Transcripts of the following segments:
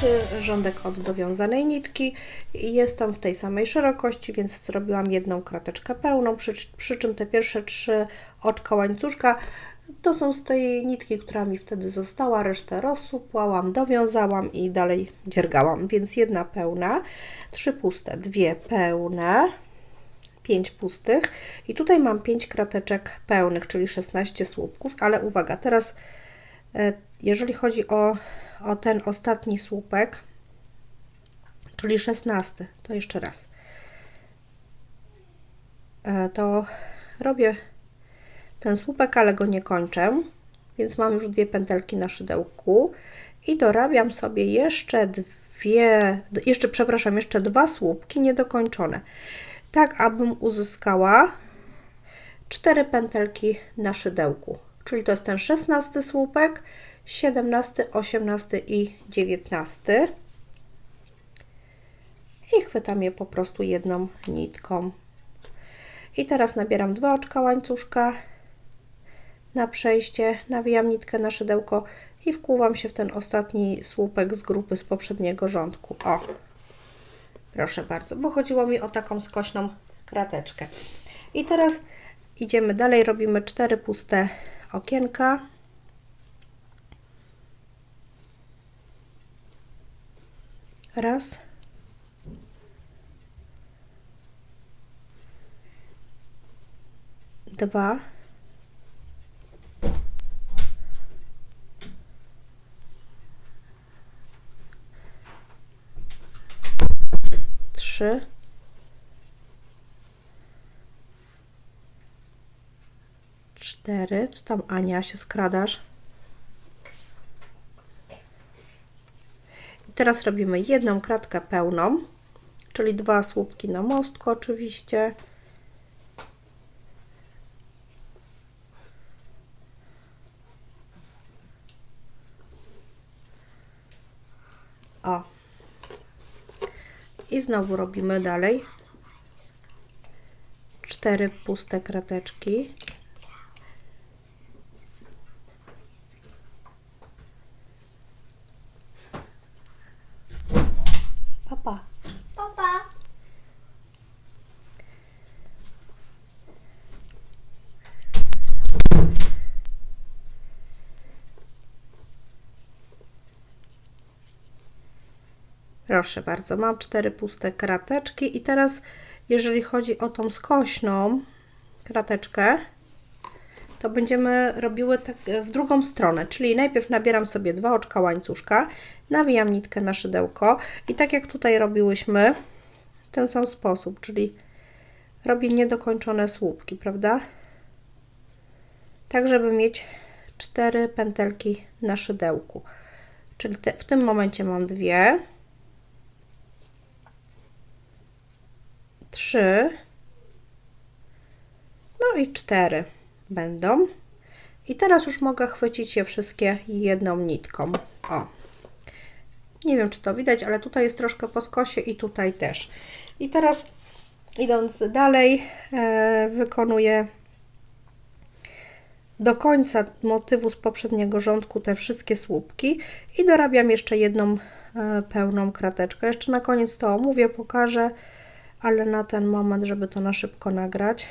przyrządek od dowiązanej nitki. I jest tam w tej samej szerokości, więc zrobiłam jedną krateczkę pełną, przy, przy czym te pierwsze trzy oczka łańcuszka to są z tej nitki, która mi wtedy została, resztę rozsupłałam, dowiązałam i dalej dziergałam, więc jedna pełna, trzy puste, dwie pełne, 5 pustych. I tutaj mam 5 krateczek pełnych, czyli 16 słupków, ale uwaga, teraz e, jeżeli chodzi o, o ten ostatni słupek, czyli 16, to jeszcze raz, e, to robię ten słupek, ale go nie kończę, więc mam już dwie pętelki na szydełku i dorabiam sobie jeszcze dwie, jeszcze przepraszam, jeszcze dwa słupki niedokończone tak abym uzyskała 4 pętelki na szydełku. Czyli to jest ten 16 słupek, 17, 18 i 19. I chwytam je po prostu jedną nitką. I teraz nabieram dwa oczka łańcuszka na przejście, nawijam nitkę na szydełko i wkłuwam się w ten ostatni słupek z grupy z poprzedniego rządku. O, Proszę bardzo, bo chodziło mi o taką skośną krateczkę. I teraz idziemy dalej, robimy cztery puste okienka. Raz. Dwa. trzy, cztery, co tam Ania, się skradasz? I teraz robimy jedną kratkę pełną, czyli dwa słupki na mostku oczywiście. O, i znowu robimy dalej cztery puste krateczki Proszę bardzo, mam cztery puste krateczki i teraz jeżeli chodzi o tą skośną krateczkę, to będziemy robiły tak w drugą stronę, czyli najpierw nabieram sobie dwa oczka łańcuszka, nawijam nitkę na szydełko i tak jak tutaj robiłyśmy w ten sam sposób, czyli robię niedokończone słupki, prawda? Tak, żeby mieć cztery pętelki na szydełku. Czyli te, w tym momencie mam dwie, trzy, no i cztery będą. I teraz już mogę chwycić je wszystkie jedną nitką. O. Nie wiem, czy to widać, ale tutaj jest troszkę po skosie i tutaj też. I teraz idąc dalej, e, wykonuję do końca motywu z poprzedniego rządku te wszystkie słupki i dorabiam jeszcze jedną e, pełną krateczkę. Jeszcze na koniec to omówię, pokażę ale na ten moment, żeby to na szybko nagrać.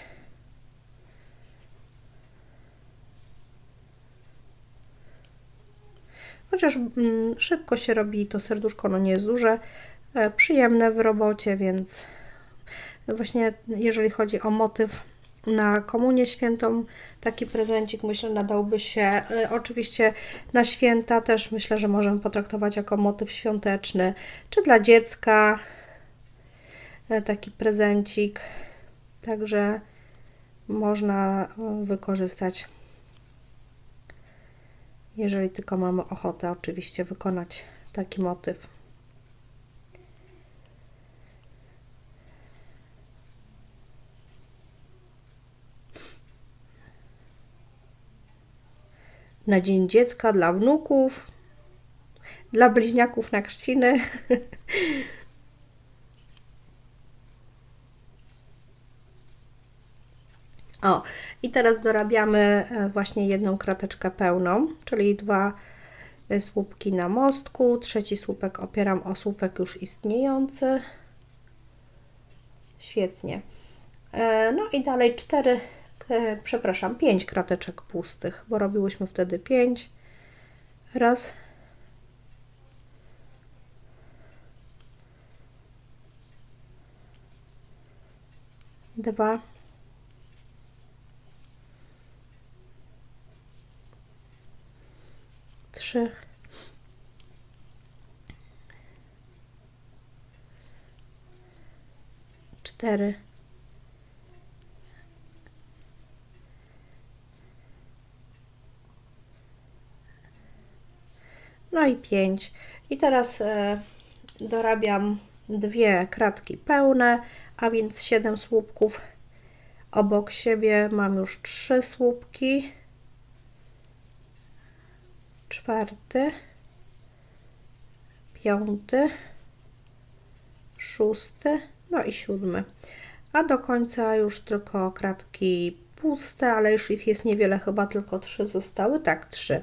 Chociaż mm, szybko się robi to serduszko, no nie jest duże, e, przyjemne w robocie, więc właśnie jeżeli chodzi o motyw na komunię świętą, taki prezencik myślę nadałby się. E, oczywiście na święta też myślę, że możemy potraktować jako motyw świąteczny, czy dla dziecka, taki prezencik. Także można e, wykorzystać, jeżeli tylko mamy ochotę, oczywiście wykonać taki motyw. Na Dzień Dziecka dla wnuków, dla bliźniaków na chrzciny. O, i teraz dorabiamy e, właśnie jedną krateczkę pełną, czyli dwa y, słupki na mostku, trzeci słupek opieram o słupek już istniejący. Świetnie. E, No i dalej cztery, e, przepraszam, pięć krateczek pustych, bo robiłyśmy wtedy pięć. Raz. Dwa. Trzy. Cztery. No i 5. I teraz e, dorabiam dwie kratki pełne, a więc 7 słupków. Obok siebie mam już 3 słupki. Czwarty, piąty, szósty, no i siódmy. A do końca już tylko kratki puste, ale już ich jest niewiele, chyba tylko trzy zostały. Tak, trzy.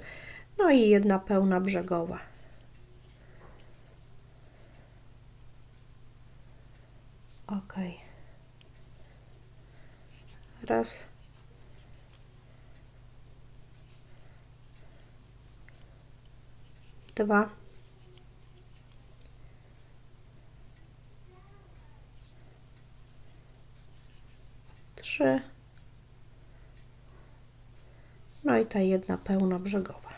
No i jedna pełna brzegowa. Ok. Raz. Dwa. Trzy. No i ta jedna pełna brzegowa.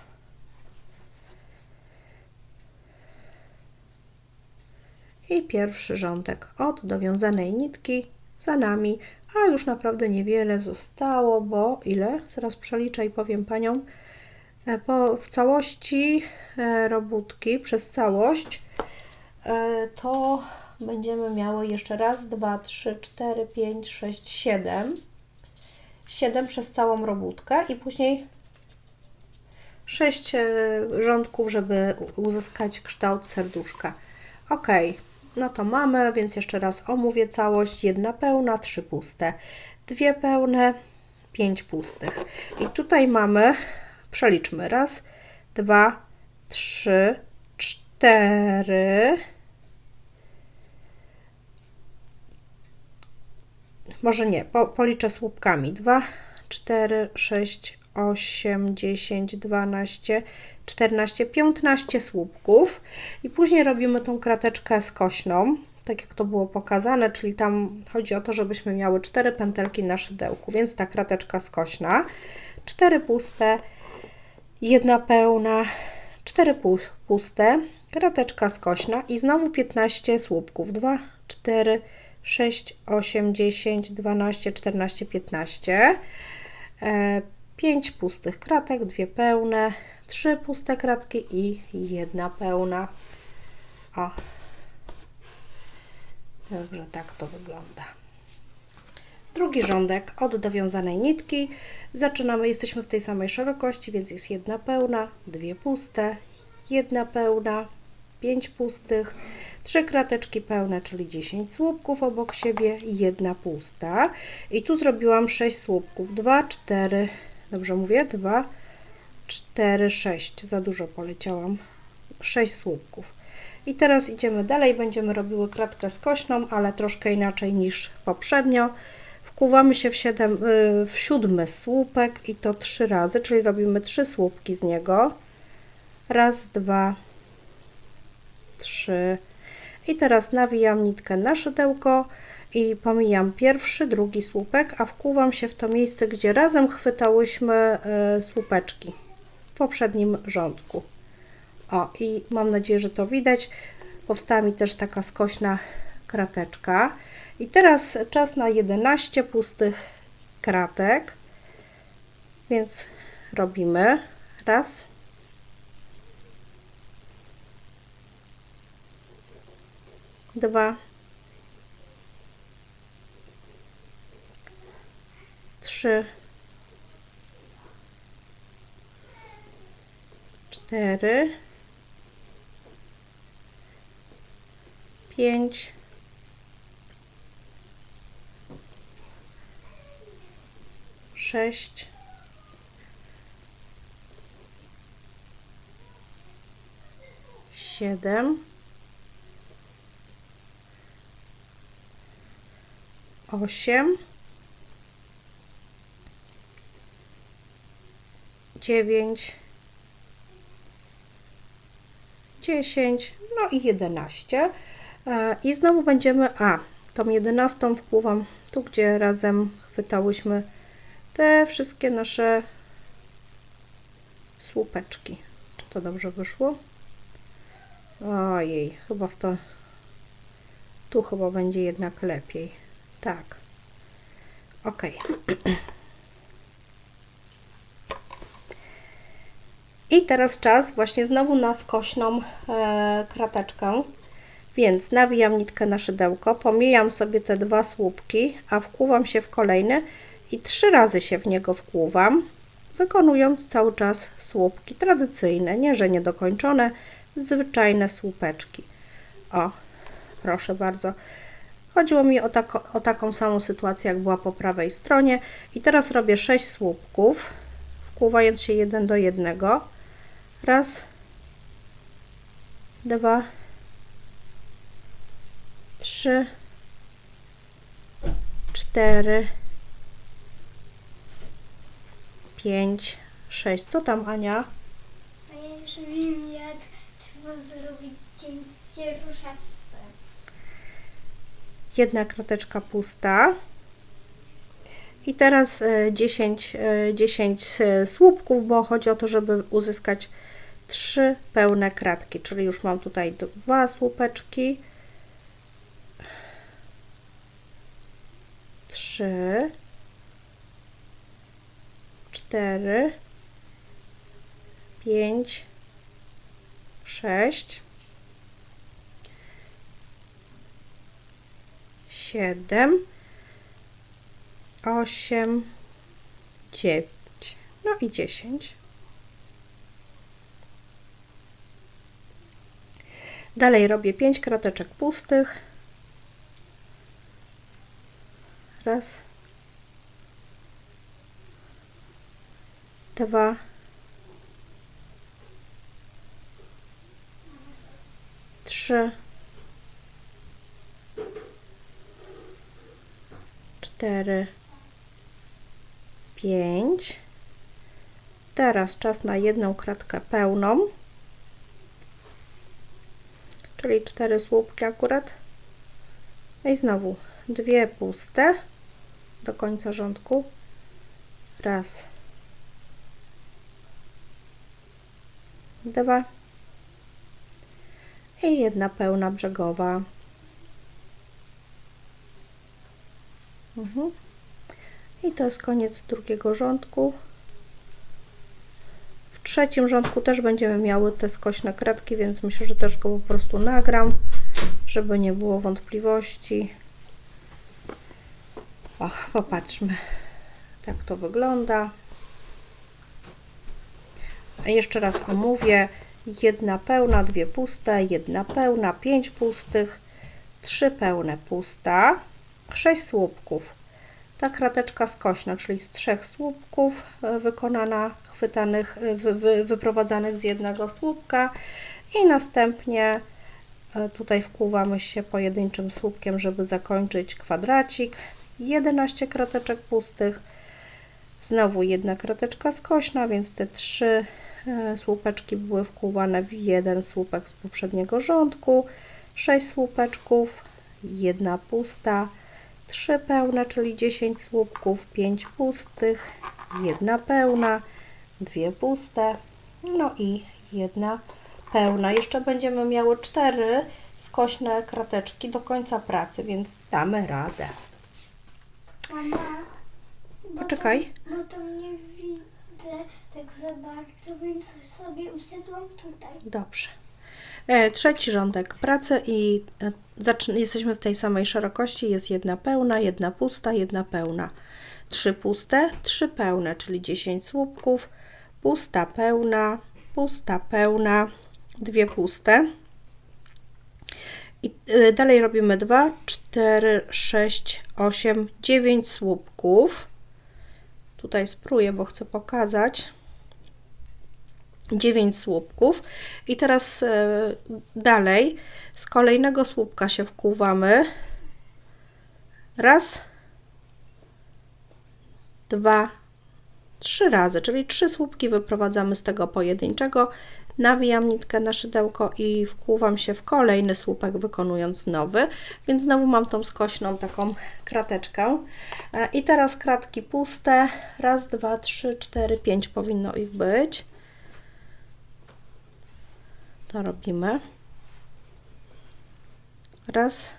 I pierwszy rządek od dowiązanej nitki za nami, a już naprawdę niewiele zostało, bo ile? Zaraz przeliczę i powiem Paniom. E, Po, w całości e, robótki, przez całość, e, to będziemy miały jeszcze raz, dwa, trzy, cztery, pięć, sześć, siedem. Siedem przez całą robótkę i później sześć rządków, żeby uzyskać kształt serduszka. Ok, no to mamy, więc jeszcze raz omówię całość. Jedna pełna, trzy puste. Dwie pełne, pięć pustych. I tutaj mamy, przeliczmy, raz, dwa, trzy, cztery. Może nie, po, policzę słupkami. 2, 4, 6, 8, 10, 12, 14, 15 słupków. I później robimy tą krateczkę skośną, tak jak to było pokazane, czyli tam chodzi o to, żebyśmy miały 4 pętelki na szydełku, więc ta krateczka skośna. 4 puste, jedna pełna, 4 pu- puste, krateczka skośna i znowu 15 słupków. 2, 4, 6, 8, 10, 12, 14, 15. 5 pustych kratek, dwie pełne, 3 puste kratki i jedna pełna. O. Także tak to wygląda. Drugi rządek od dowiązanej nitki. Zaczynamy, jesteśmy w tej samej szerokości, więc jest jedna pełna, dwie puste, jedna pełna, pięć pustych, trzy krateczki pełne, czyli 10 słupków obok siebie jedna pusta. I tu zrobiłam 6 słupków. 2, 4, dobrze mówię? 2, 4, 6. Za dużo poleciałam. 6 słupków. I teraz idziemy dalej, będziemy robiły kratkę skośną, ale troszkę inaczej niż poprzednio. Wkuwamy się w, siedem, y, w siódmy słupek i to trzy razy, czyli robimy trzy słupki z niego. Raz, dwa, trzy. I teraz nawijam nitkę na szydełko i pomijam pierwszy, drugi słupek, a wkuwam się w to miejsce, gdzie razem chwytałyśmy y, słupeczki w poprzednim rządku. O, i mam nadzieję, że to widać. Powstała mi też taka skośna krateczka. I teraz czas na 11 pustych kratek. Więc robimy raz, dwa, trzy, cztery, pięć, sześć, siedem, osiem, dziewięć, dziesięć, no i jedenaście. E, I znowu będziemy, a tą jedenastą wpływam tu, gdzie razem chwytałyśmy te wszystkie nasze słupeczki. Czy to dobrze wyszło? Ojej, chyba w to. Tu chyba będzie jednak lepiej. Tak. Ok. I teraz czas właśnie znowu na skośną e, krateczkę. Więc nawijam nitkę na szydełko, pomijam sobie te dwa słupki, a wkłuwam się w kolejny i trzy razy się w niego wkłuwam, wykonując cały czas słupki tradycyjne, nie że niedokończone, zwyczajne słupeczki. O, proszę bardzo. Chodziło mi o, o taką samą sytuację, jak była po prawej stronie. I teraz robię 6 słupków, wkłuwając się jeden do jednego. Raz, dwa, trzy, cztery, pięć, sześć. Co tam, Ania? A ja już wiem, jak trzeba zrobić cięcie ruszawce. Jedna krateczka pusta. I teraz e, 10, e, 10 e, słupków, bo chodzi o to, żeby uzyskać trzy pełne kratki, czyli już mam tutaj dwa słupeczki, trzy, cztery, pięć, sześć, siedem, osiem, dziewięć, no i dziesięć. Dalej robię pięć krateczek pustych. Raz, dwa, trzy, cztery, pięć. Teraz czas na jedną kratkę pełną, czyli cztery słupki akurat. I znowu dwie puste do końca rządku. Raz, dwa i jedna pełna brzegowa. Mhm. I to jest koniec drugiego rządku. W trzecim rządku też będziemy miały te skośne kratki, więc myślę, że też go po prostu nagram, żeby nie było wątpliwości. O, popatrzmy, tak to wygląda. Jeszcze raz omówię. Jedna pełna, dwie puste, jedna pełna, pięć pustych, trzy pełne pusta, sześć słupków. Ta krateczka skośna, czyli z trzech słupków e, wykonana, chwytanych, e, wy, wy, wyprowadzanych z jednego słupka i następnie e, tutaj wkłuwamy się pojedynczym słupkiem, żeby zakończyć kwadracik. 11 krateczek pustych, znowu jedna krateczka skośna, więc te trzy słupeczki były wkłuwane w jeden słupek z poprzedniego rządku, 6 słupeczków, jedna pusta, 3 pełne, czyli 10 słupków, 5 pustych, jedna pełna, dwie puste, no i jedna pełna. Jeszcze będziemy miały 4 skośne krateczki do końca pracy, więc damy radę. Mama, bo Poczekaj. To, bo to nie widzę tak za bardzo, więc sobie usiadłam tutaj. Dobrze. E, Trzeci rządek pracy i e, jesteśmy w tej samej szerokości. Jest jedna pełna, jedna pusta, jedna pełna. Trzy puste, trzy pełne, czyli 10 słupków. Pusta, pełna, pusta, pełna, dwie puste. I e, dalej robimy 2, 4, 6, 8, 9 słupków. Tutaj spróbuję, bo chcę pokazać. 9 słupków. I teraz e, dalej z kolejnego słupka się wkuwamy. Raz, dwa, trzy razy, czyli trzy słupki wyprowadzamy z tego pojedynczego. Nawijam nitkę na szydełko i wkuwam się w kolejny słupek, wykonując nowy. Więc znowu mam tą skośną taką krateczkę. E, I teraz kratki puste. Raz, dwa, trzy, cztery, pięć powinno ich być. To robimy. Raz.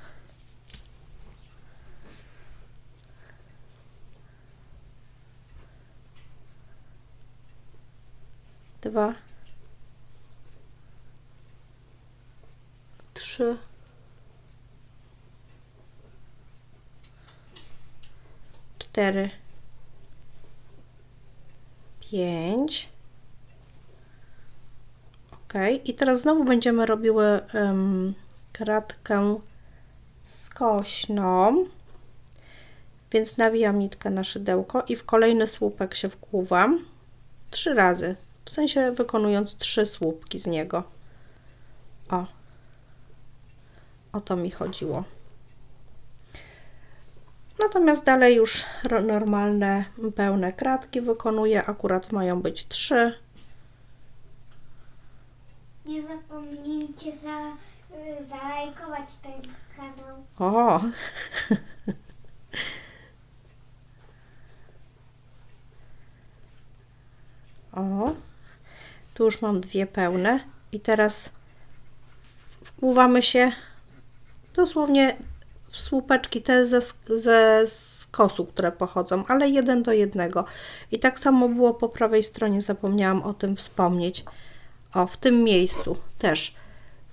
Dwa. Trzy. Cztery. Pięć. Ok, i teraz znowu będziemy robiły em, kratkę skośną, więc nawijam nitkę na szydełko i w kolejny słupek się wkłuwam trzy razy, w sensie wykonując trzy słupki z niego. O, o to mi chodziło. Natomiast dalej już normalne, pełne kratki wykonuję, akurat mają być trzy. Nie zapomnijcie za, y, zalajkować ten kanał. O! O! Tu już mam dwie pełne i teraz wpływamy się dosłownie w słupeczki te ze, ze skosu, które pochodzą, ale jeden do jednego. I tak samo było po prawej stronie, zapomniałam o tym wspomnieć. O, w tym miejscu też.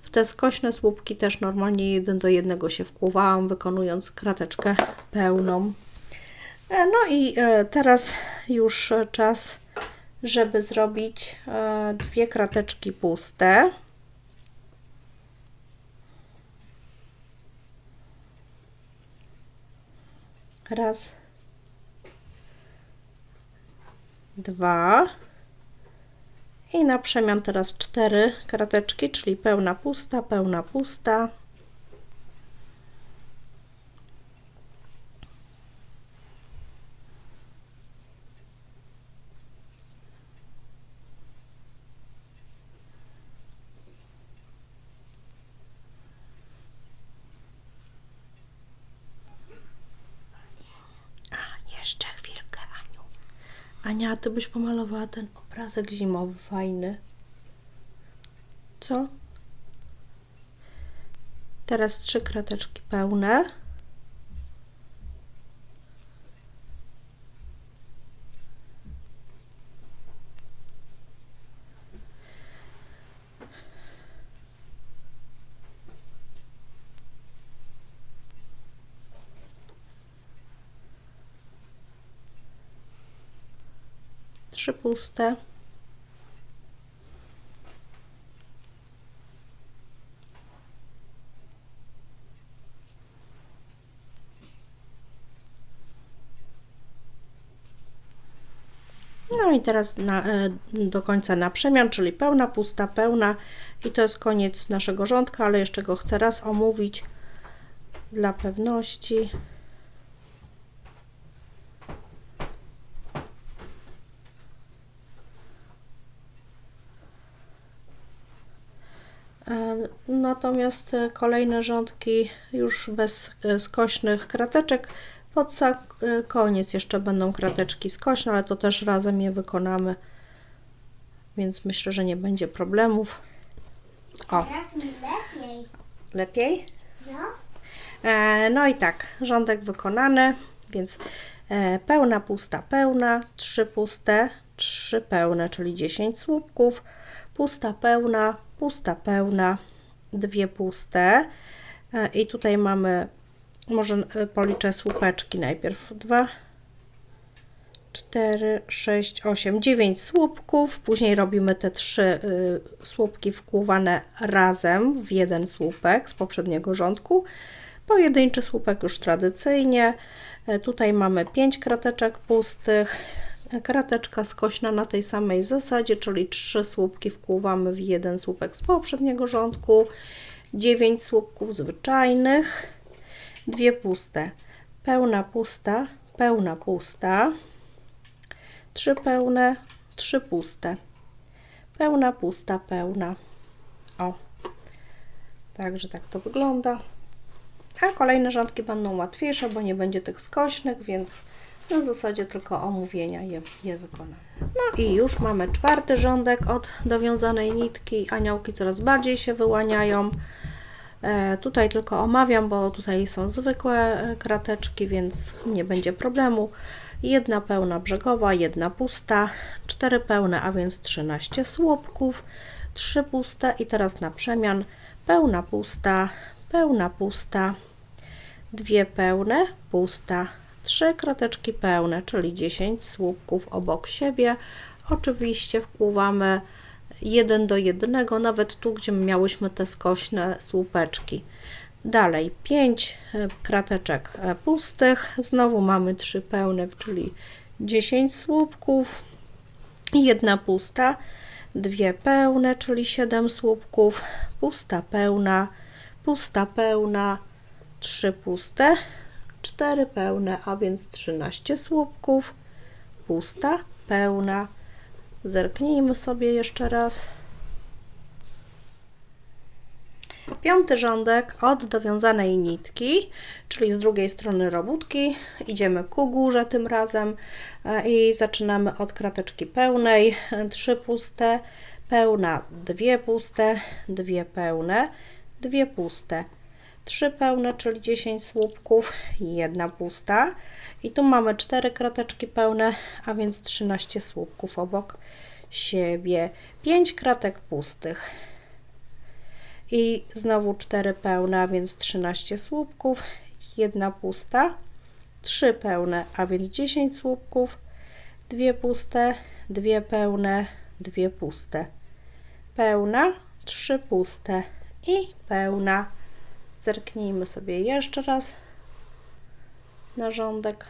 W te skośne słupki też normalnie jeden do jednego się wkłuwałam, wykonując krateczkę pełną. E, No i e, teraz już czas, żeby zrobić e, dwie krateczki puste. Raz, dwa. I na przemian teraz cztery krateczki, czyli pełna pusta, pełna pusta. A, jeszcze chwilkę, Aniu. Ania, ty byś pomalowała ten obrazek zimowy fajny. Co? Teraz trzy krateczki pełne. Trzy puste. No i teraz na, e, do końca na przemian, czyli pełna, pusta, pełna i to jest koniec naszego rządka, ale jeszcze go chcę raz omówić dla pewności. E, Natomiast e, kolejne rządki już bez e, skośnych krateczek. Pod sam e, koniec jeszcze będą krateczki skośne, ale to też razem je wykonamy, więc myślę, że nie będzie problemów. O, Teraz mi lepiej. lepiej? No. E, no i tak, rządek wykonany, więc e, pełna, pusta, pełna, trzy puste, trzy pełne, czyli 10 słupków, pusta, pełna, pusta, pełna, dwie puste. E, I tutaj mamy, może e, policzę słupeczki najpierw, dwa, 4, 6, 8, 9 słupków. Później robimy te trzy y, słupki wkłuwane razem w jeden słupek z poprzedniego rządku. Pojedynczy słupek już tradycyjnie. E, Tutaj mamy 5 krateczek pustych. Krateczka skośna na tej samej zasadzie, czyli 3 słupki wkłuwamy w jeden słupek z poprzedniego rządku, 9 słupków zwyczajnych, dwie puste, pełna pusta, pełna pusta, trzy pełne, trzy puste, pełna pusta, pełna. O, także tak to wygląda. A kolejne rządki będą łatwiejsze, bo nie będzie tych skośnych, więc na zasadzie tylko omówienia je, je wykonamy. No i już mamy czwarty rządek od dowiązanej nitki. Aniołki coraz bardziej się wyłaniają. E, tutaj tylko omawiam, bo tutaj są zwykłe krateczki, więc nie będzie problemu. Jedna pełna brzegowa, jedna pusta, cztery pełne, a więc 13 słupków, trzy puste i teraz na przemian pełna pusta, pełna pusta, dwie pełne, pusta, trzy krateczki pełne, czyli 10 słupków obok siebie. Oczywiście wpływamy jeden do jednego, nawet tu, gdzie miałyśmy te skośne słupeczki. Dalej 5 krateczek e, pustych, znowu mamy 3 pełne, czyli 10 słupków, jedna pusta, dwie pełne, czyli 7 słupków, pusta pełna, pusta pełna, 3 puste, 4 pełne, a więc 13 słupków, pusta, pełna. Zerknijmy sobie jeszcze raz. Piąty rządek od dowiązanej nitki, czyli z drugiej strony robótki. Idziemy ku górze tym razem e, i zaczynamy od krateczki pełnej. Trzy puste, pełna, dwie puste, dwie pełne, dwie puste. Trzy pełne, czyli 10 słupków, jedna pusta. I tu mamy cztery krateczki pełne, a więc 13 słupków obok siebie. 5 kratek pustych. I znowu 4 pełne, a więc 13 słupków, jedna pusta, 3 pełne, a więc 10 słupków, dwie puste, dwie pełne, dwie puste, pełna, 3 puste i pełna. Zerknijmy sobie jeszcze raz na rządek.